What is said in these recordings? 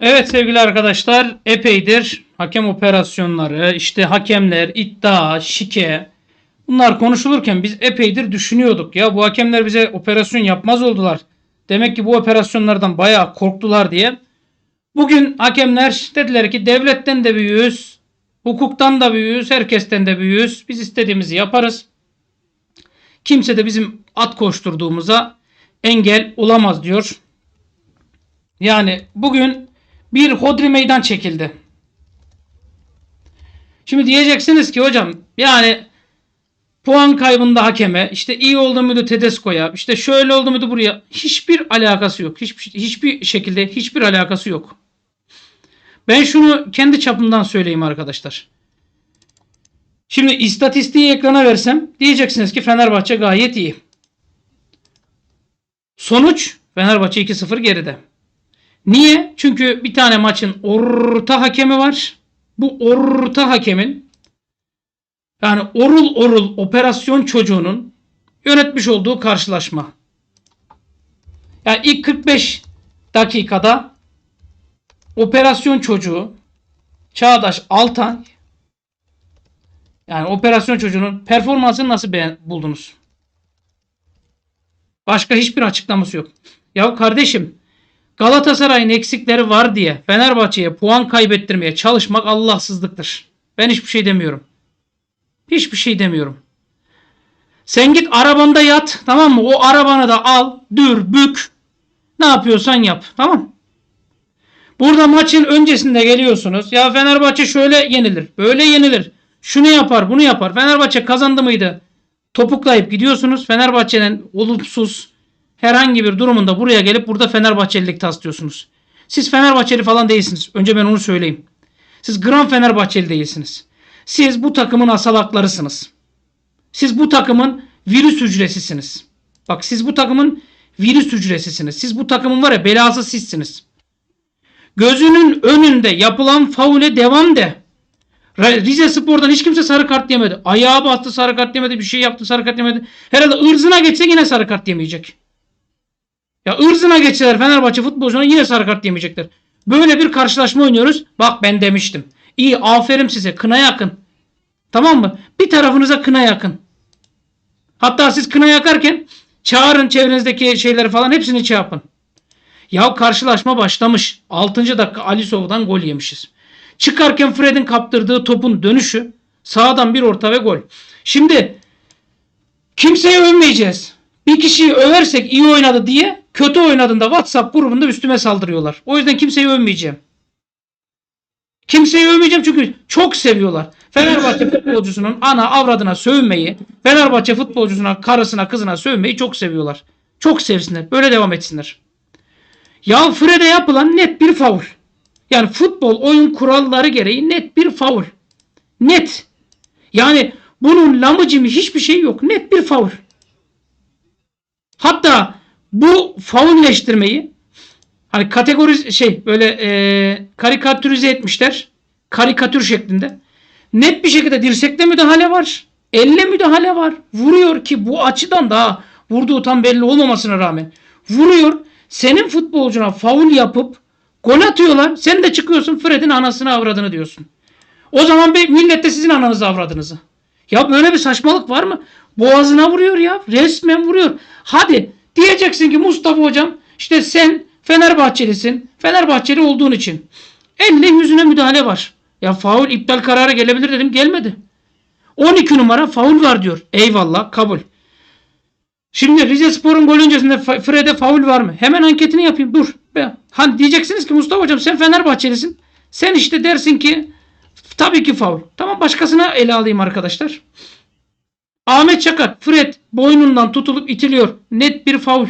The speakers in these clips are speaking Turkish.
Evet sevgili arkadaşlar epeydir hakem operasyonları, işte hakemler, iddia, şike bunlar konuşulurken biz epeydir düşünüyorduk. Ya bu hakemler bize operasyon yapmaz oldular. Demek ki bu operasyonlardan bayağı korktular diye. Bugün hakemler dediler ki devletten de büyüğüz, hukuktan da büyüğüz, herkesten de büyüğüz. Biz istediğimizi yaparız. Kimse de bizim at koşturduğumuza engel olamaz diyor. Yani bugün bir hodri meydan çekildi. Şimdi diyeceksiniz ki hocam yani puan kaybında hakeme işte iyi oldu muydu Tedesco'ya işte şöyle oldu muydu buraya hiçbir alakası yok. Hiçbir, hiçbir şekilde hiçbir alakası yok. Ben şunu kendi çapımdan söyleyeyim arkadaşlar. Şimdi istatistiği ekrana versem diyeceksiniz ki Fenerbahçe gayet iyi. Sonuç Fenerbahçe 2-0 geride. Niye? Çünkü bir tane maçın orta hakemi var. Bu orta hakemin yani orul orul operasyon çocuğunun yönetmiş olduğu karşılaşma. Yani ilk 45 dakikada operasyon çocuğu Çağdaş Altay yani operasyon çocuğunun performansını nasıl beğen- buldunuz? Başka hiçbir açıklaması yok. Ya kardeşim Galatasaray'ın eksikleri var diye Fenerbahçe'ye puan kaybettirmeye çalışmak Allahsızlıktır. Ben hiçbir şey demiyorum. Hiçbir şey demiyorum. Sen git arabanda yat tamam mı? O arabanı da al, dür, bük. Ne yapıyorsan yap. Tamam Burada maçın öncesinde geliyorsunuz. Ya Fenerbahçe şöyle yenilir, böyle yenilir. Şunu yapar, bunu yapar. Fenerbahçe kazandı mıydı? Topuklayıp gidiyorsunuz. Fenerbahçe'nin olumsuz herhangi bir durumunda buraya gelip burada Fenerbahçelilik taslıyorsunuz. Siz Fenerbahçeli falan değilsiniz. Önce ben onu söyleyeyim. Siz gram Fenerbahçeli değilsiniz. Siz bu takımın asalaklarısınız. Siz bu takımın virüs hücresisiniz. Bak siz bu takımın virüs hücresisiniz. Siz bu takımın var ya belası sizsiniz. Gözünün önünde yapılan faule devam de. Rize Spor'dan hiç kimse sarı kart yemedi. Ayağa bastı sarı kart yemedi. Bir şey yaptı sarı kart yemedi. Herhalde ırzına geçse yine sarı kart yemeyecek. Ya ırzına geçseler Fenerbahçe futbolcularına yine sarı kart yemeyecekler. Böyle bir karşılaşma oynuyoruz. Bak ben demiştim. İyi aferin size. Kına yakın. Tamam mı? Bir tarafınıza kına yakın. Hatta siz kına yakarken çağırın çevrenizdeki şeyleri falan hepsini şey. Ya karşılaşma başlamış. 6. dakika Alisov'dan gol yemişiz. Çıkarken Fred'in kaptırdığı topun dönüşü sağdan bir orta ve gol. Şimdi kimseyi övmeyeceğiz. Bir kişiyi översek iyi oynadı diye kötü oynadığında WhatsApp grubunda üstüme saldırıyorlar. O yüzden kimseyi övmeyeceğim. Kimseyi övmeyeceğim çünkü çok seviyorlar. Fenerbahçe futbolcusunun ana avradına sövmeyi, Fenerbahçe futbolcusuna, karısına, kızına sövmeyi çok seviyorlar. Çok sevsinler. Böyle devam etsinler. Ya Fred'e yapılan net bir faul. Yani futbol oyun kuralları gereği net bir faul. Net. Yani bunun lamıcımı hiçbir şey yok. Net bir faul. Hatta bu faulleştirmeyi hani kategori şey böyle e, karikatürize etmişler. Karikatür şeklinde. Net bir şekilde dirsekle müdahale var. Elle müdahale var. Vuruyor ki bu açıdan daha vurduğu tam belli olmamasına rağmen vuruyor. Senin futbolcuna faul yapıp gol atıyorlar. Sen de çıkıyorsun Fred'in anasını avradını diyorsun. O zaman be, millet de sizin ananızı avradınızı. Ya böyle bir saçmalık var mı? Boğazına vuruyor ya. Resmen vuruyor. Hadi diyeceksin ki Mustafa hocam işte sen Fenerbahçelisin. Fenerbahçeli olduğun için. Elle yüzüne müdahale var. Ya faul iptal kararı gelebilir dedim gelmedi. 12 numara faul var diyor. Eyvallah kabul. Şimdi Rize Spor'un gol öncesinde Fred'e faul var mı? Hemen anketini yapayım. Dur. Hani diyeceksiniz ki Mustafa hocam sen Fenerbahçelisin. Sen işte dersin ki tabii ki faul. Tamam başkasına ele alayım arkadaşlar. Ahmet Çakar, Fred boynundan tutulup itiliyor. Net bir faul.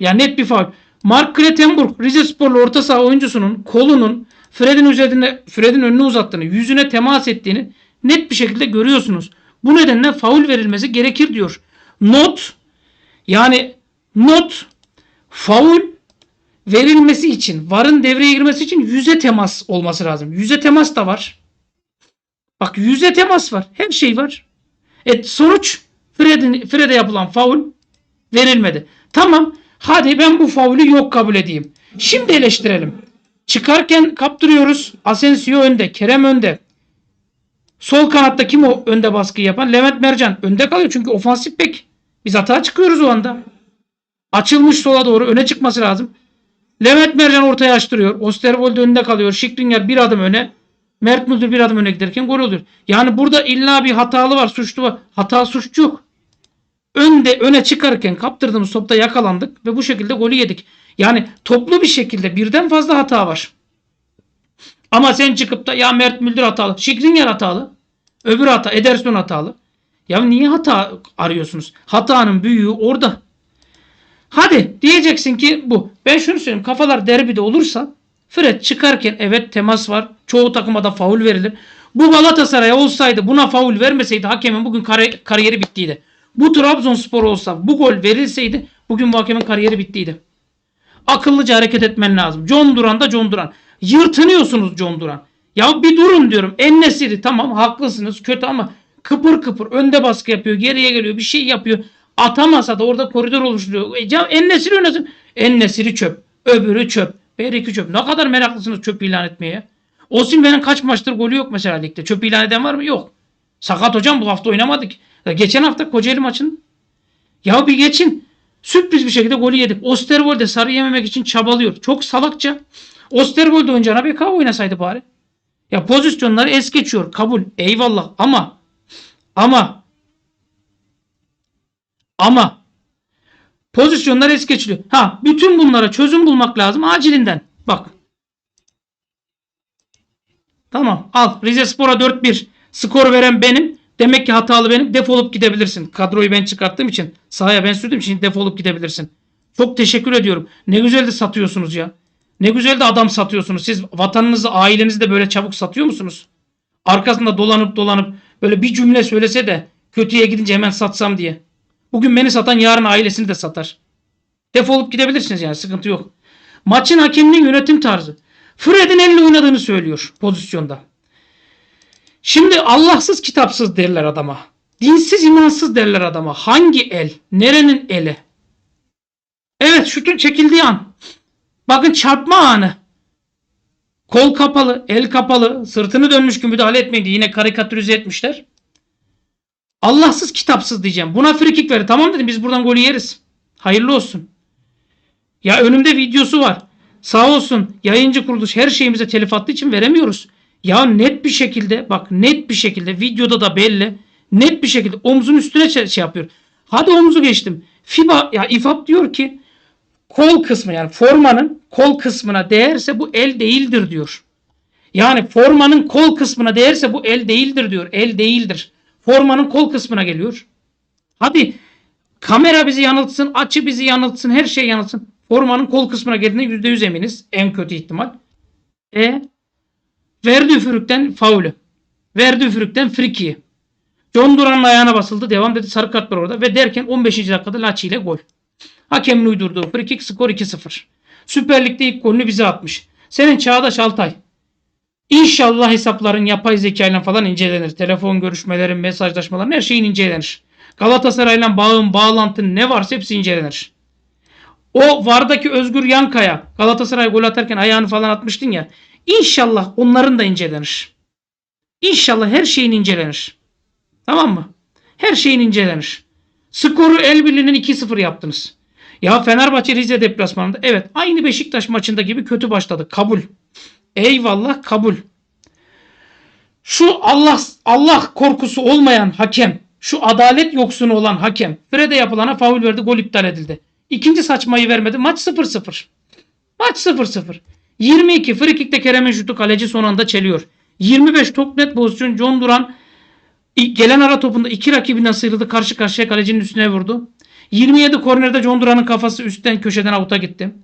Ya net bir faul. Mark Kretenburg, Rize Sporlu orta saha oyuncusunun kolunun Fred'in üzerine Fred'in önünü uzattığını, yüzüne temas ettiğini net bir şekilde görüyorsunuz. Bu nedenle faul verilmesi gerekir diyor. Not yani not faul verilmesi için, VAR'ın devreye girmesi için yüze temas olması lazım. Yüze temas da var. Bak yüze temas var. Her şey var. E sonuç Fred'e yapılan faul verilmedi. Tamam Hadi ben bu faulü yok kabul edeyim. Şimdi eleştirelim. Çıkarken kaptırıyoruz. Asensio önde. Kerem önde. Sol kanatta kim o önde baskı yapan? Levent Mercan önde kalıyor çünkü ofansif bek. Biz hata çıkıyoruz o anda. Açılmış sola doğru öne çıkması lazım. Levent Mercan ortaya açtırıyor. Osterwolde önünde kalıyor. Şikringer bir adım öne. Mert Müldür bir adım öne giderken gol oluyor. Yani burada illa bir hatalı var, suçlu var. Hata suçlu yok. Önde öne çıkarken kaptırdığımız topta yakalandık ve bu şekilde golü yedik. Yani toplu bir şekilde birden fazla hata var. Ama sen çıkıp da ya Mert Müldür hatalı, Şikringer hatalı, öbür hata, Ederson hatalı. Ya niye hata arıyorsunuz? Hatanın büyüğü orada. Hadi diyeceksin ki bu. Ben şunu söyleyeyim. Kafalar derbide olursa Fred çıkarken evet temas var. Çoğu takıma da faul verilir. Bu Galatasaray'a olsaydı buna faul vermeseydi hakemin bugün kari- kariyeri bittiydi. Bu Trabzonspor olsa bu gol verilseydi bugün bu hakemin kariyeri bittiydi. Akıllıca hareket etmen lazım. John Duran da John Duran. Yırtınıyorsunuz John Duran. Ya bir durun diyorum. Ennesiri tamam haklısınız kötü ama kıpır kıpır önde baskı yapıyor. Geriye geliyor bir şey yapıyor. Atamasa da orada koridor oluşturuyor. E, ya Ennesiri oynasın. Ennesiri çöp. Öbürü çöp. Beriki çöp. Ne kadar meraklısınız çöp ilan etmeye. Osimhen'in kaç maçtır golü yok mesela ligde. Çöp ilan eden var mı? Yok. Sakat hocam bu hafta oynamadık. Ya geçen hafta Kocaeli maçın. Ya bir geçin. Sürpriz bir şekilde golü yedik. Osterwolde sarı yememek için çabalıyor. Çok salakça. Osterwolde oynayacağına BK oynasaydı bari. Ya pozisyonları es geçiyor. Kabul. Eyvallah. Ama ama ama pozisyonlar es geçiliyor. Ha bütün bunlara çözüm bulmak lazım acilinden. Bak. Tamam al. Rize Spor'a 4-1 skor veren benim. Demek ki hatalı benim. Defolup gidebilirsin. Kadroyu ben çıkarttığım için sahaya ben sürdüğüm için defolup gidebilirsin. Çok teşekkür ediyorum. Ne güzel de satıyorsunuz ya. Ne güzel de adam satıyorsunuz. Siz vatanınızı, ailenizi de böyle çabuk satıyor musunuz? Arkasında dolanıp dolanıp böyle bir cümle söylese de kötüye gidince hemen satsam diye. Bugün beni satan yarın ailesini de satar. Defolup gidebilirsiniz yani sıkıntı yok. Maçın hakeminin yönetim tarzı. Fred'in elle oynadığını söylüyor pozisyonda. Şimdi Allahsız kitapsız derler adama. Dinsiz imansız derler adama. Hangi el? Nerenin eli? Evet şutun çekildiği an. Bakın çarpma anı. Kol kapalı, el kapalı, sırtını dönmüş gibi müdahale etmedi. Yine karikatürize etmişler. Allahsız kitapsız diyeceğim. Buna free kick verin. Tamam dedim biz buradan golü yeriz. Hayırlı olsun. Ya önümde videosu var. Sağ olsun yayıncı kuruluş her şeyimize telif attığı için veremiyoruz. Ya net bir şekilde bak net bir şekilde videoda da belli. Net bir şekilde omzun üstüne şey yapıyor. Hadi omuzu geçtim. FIBA ya İFAB diyor ki kol kısmı yani formanın kol kısmına değerse bu el değildir diyor. Yani formanın kol kısmına değerse bu el değildir diyor. El değildir. Formanın kol kısmına geliyor. Hadi kamera bizi yanıltsın, açı bizi yanıltsın, her şey yanıltsın. Formanın kol kısmına geldiğine %100 eminiz. En kötü ihtimal. E verdi üfürükten faulü. Verdi üfürükten friki. John Duran'ın ayağına basıldı. Devam dedi. Sarı kart var orada. Ve derken 15. dakikada Laçi ile gol. Hakemin uydurduğu free kick skor 2-0. Süper Lig'de ilk golünü bize atmış. Senin Çağdaş Altay. İnşallah hesapların yapay zekayla falan incelenir. Telefon görüşmelerin, mesajlaşmaların her şeyin incelenir. Galatasaray'la bağın, bağlantın ne varsa hepsi incelenir. O Vardaki Özgür Yankaya Galatasaray gol atarken ayağını falan atmıştın ya. İnşallah onların da incelenir. İnşallah her şeyin incelenir. Tamam mı? Her şeyin incelenir. Skoru el birliğinin 2-0 yaptınız. Ya Fenerbahçe Rize deplasmanında evet aynı Beşiktaş maçında gibi kötü başladı. Kabul. Eyvallah kabul. Şu Allah Allah korkusu olmayan hakem, şu adalet yoksunu olan hakem Fred'e yapılana faul verdi, gol iptal edildi. İkinci saçmayı vermedi. Maç 0-0. Maç 0-0. 22 free kick'te Kerem'in şutu kaleci son anda çeliyor. 25 top net pozisyon John Duran gelen ara topunda iki rakibinden sıyrıldı. Karşı karşıya kalecinin üstüne vurdu. 27 kornerde John Duran'ın kafası üstten köşeden avuta gitti.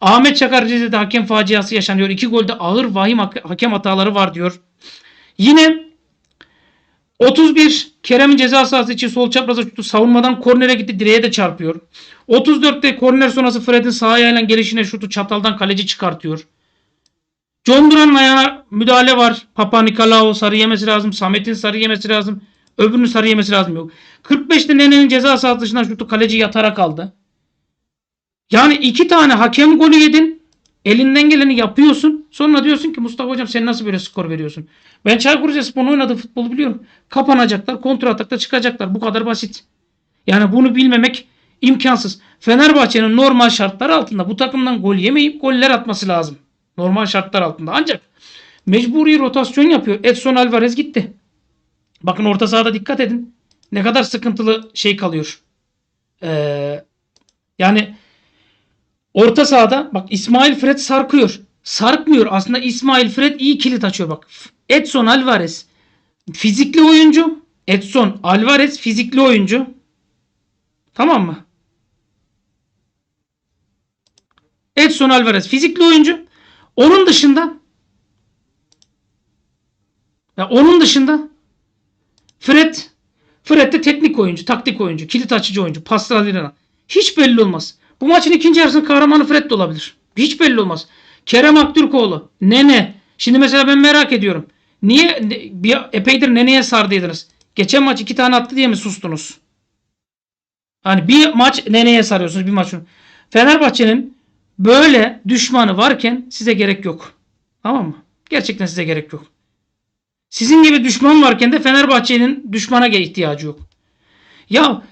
Ahmet Çakar Rize'de hakem faciası yaşanıyor. İki golde ağır vahim hak- hakem hataları var diyor. Yine 31 Kerem'in ceza sahası için sol çapraza şutu savunmadan kornere gitti direğe de çarpıyor. 34'te korner sonrası Fred'in sağ ayağıyla gelişine şutu çataldan kaleci çıkartıyor. John Duran'ın ayağına müdahale var. Papa Nikolao sarı yemesi lazım. Samet'in sarı yemesi lazım. Öbürünün sarı yemesi lazım yok. 45'te Nene'nin ceza sahası dışından şutu kaleci yatarak aldı. Yani iki tane hakem golü yedin. Elinden geleni yapıyorsun. Sonra diyorsun ki Mustafa hocam sen nasıl böyle skor veriyorsun? Ben Çaykur Rizespor'un oynadığı futbolu biliyorum. Kapanacaklar, kontra atakta çıkacaklar. Bu kadar basit. Yani bunu bilmemek imkansız. Fenerbahçe'nin normal şartlar altında bu takımdan gol yemeyip goller atması lazım. Normal şartlar altında. Ancak mecburi rotasyon yapıyor. Edson Alvarez gitti. Bakın orta sahada dikkat edin. Ne kadar sıkıntılı şey kalıyor. Ee, yani orta sahada bak İsmail Fred sarkıyor. Sarkmıyor. Aslında İsmail Fred iyi kilit açıyor bak. Edson Alvarez fizikli oyuncu. Edson Alvarez fizikli oyuncu. Tamam mı? Edson Alvarez fizikli oyuncu. Onun dışında ya onun dışında Fred Fred de teknik oyuncu, taktik oyuncu, kilit açıcı oyuncu, paslar Hiç belli olmaz. Bu maçın ikinci yarısının kahramanı Fred de olabilir. Hiç belli olmaz. Kerem Aktürkoğlu, Nene. Şimdi mesela ben merak ediyorum. Niye bir epeydir Nene'ye sardıydınız? Geçen maç iki tane attı diye mi sustunuz? Hani bir maç Nene'ye sarıyorsunuz bir maç. Fenerbahçe'nin böyle düşmanı varken size gerek yok. Tamam mı? Gerçekten size gerek yok. Sizin gibi düşman varken de Fenerbahçe'nin düşmana ihtiyacı yok. Ya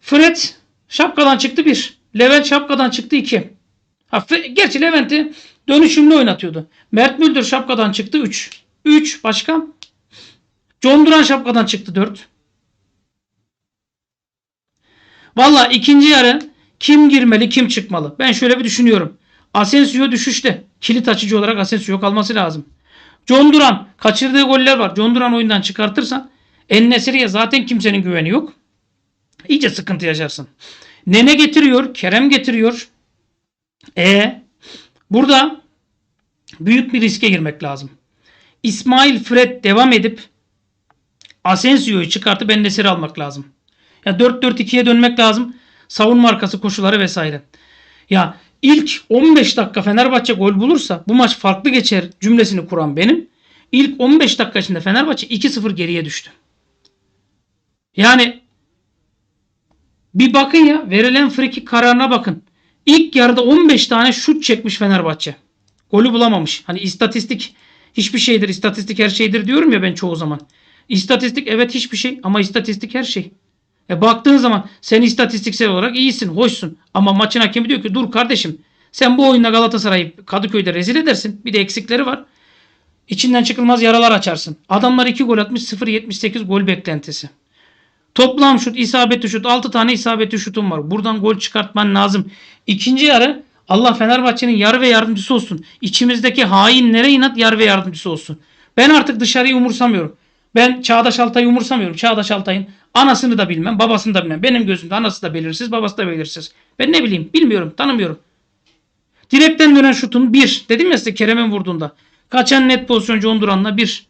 Fred şapkadan çıktı bir. Levent şapkadan çıktı iki. Ha, gerçi Levent'i dönüşümlü oynatıyordu. Mert Müldür şapkadan çıktı 3. 3 başka? John Duran şapkadan çıktı 4. Valla ikinci yarı kim girmeli kim çıkmalı? Ben şöyle bir düşünüyorum. Asensio düşüşte. Kilit açıcı olarak Asensio kalması lazım. John Duran kaçırdığı goller var. John Duran oyundan çıkartırsan Ennesiri'ye zaten kimsenin güveni yok. İyice sıkıntı yaşarsın. Nene getiriyor, Kerem getiriyor. E burada büyük bir riske girmek lazım. İsmail Fred devam edip Asensio'yu çıkartıp Ennesiri almak lazım. Ya 4-4-2'ye dönmek lazım. Savunma arkası koşuları vesaire. Ya ilk 15 dakika Fenerbahçe gol bulursa bu maç farklı geçer cümlesini kuran benim. İlk 15 dakika içinde Fenerbahçe 2-0 geriye düştü. Yani bir bakın ya verilen friki kararına bakın. İlk yarıda 15 tane şut çekmiş Fenerbahçe. Golü bulamamış. Hani istatistik hiçbir şeydir. İstatistik her şeydir diyorum ya ben çoğu zaman. İstatistik evet hiçbir şey ama istatistik her şey. E baktığın zaman sen istatistiksel olarak iyisin, hoşsun. Ama maçın hakemi diyor ki dur kardeşim sen bu oyunda Galatasaray'ı Kadıköy'de rezil edersin. Bir de eksikleri var. İçinden çıkılmaz yaralar açarsın. Adamlar 2 gol atmış 0.78 gol beklentisi. Toplam şut, isabetli şut 6 tane isabetli şutum var. Buradan gol çıkartman lazım. İkinci yarı Allah Fenerbahçe'nin yar ve yardımcısı olsun. İçimizdeki hainlere inat yar ve yardımcısı olsun. Ben artık dışarıyı umursamıyorum. Ben Çağdaş Altay'ı umursamıyorum. Çağdaş Altay'ın anasını da bilmem, babasını da bilmem. Benim gözümde anası da belirsiz, babası da belirsiz. Ben ne bileyim, bilmiyorum, tanımıyorum. Direkten dönen şutun bir. Dedim ya size Kerem'in vurduğunda. Kaçan net pozisyon John Duran'la bir.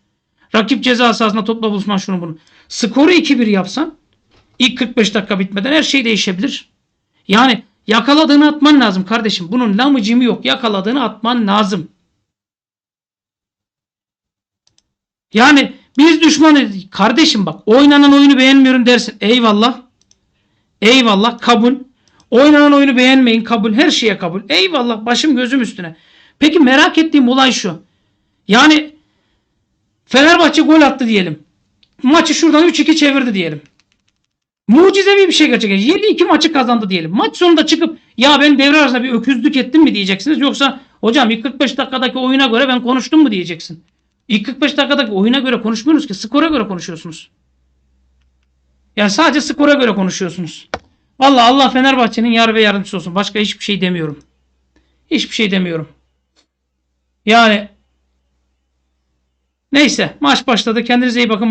Rakip ceza sahasında topla buluşman şunu bunu. Skoru 2-1 yapsan ilk 45 dakika bitmeden her şey değişebilir. Yani yakaladığını atman lazım kardeşim. Bunun lamıcımı yok. Yakaladığını atman lazım. Yani biz düşmanı kardeşim bak oynanan oyunu beğenmiyorum dersin. Eyvallah. Eyvallah kabul. Oynanan oyunu beğenmeyin kabul. Her şeye kabul. Eyvallah başım gözüm üstüne. Peki merak ettiğim olay şu. Yani Fenerbahçe gol attı diyelim. Maçı şuradan 3-2 çevirdi diyelim. Mucizevi bir şey gerçekleşti. 7-2 maçı kazandı diyelim. Maç sonunda çıkıp ya ben devre arasında bir öküzlük ettim mi diyeceksiniz. Yoksa hocam ilk 45 dakikadaki oyuna göre ben konuştum mu diyeceksin. İlk 45 dakikadaki oyuna göre konuşmuyorsunuz ki. Skora göre konuşuyorsunuz. Yani sadece skora göre konuşuyorsunuz. Vallahi Allah Fenerbahçe'nin yar ve yardımcısı olsun. Başka hiçbir şey demiyorum. Hiçbir şey demiyorum. Yani neyse maç başladı. Kendinize iyi bakın.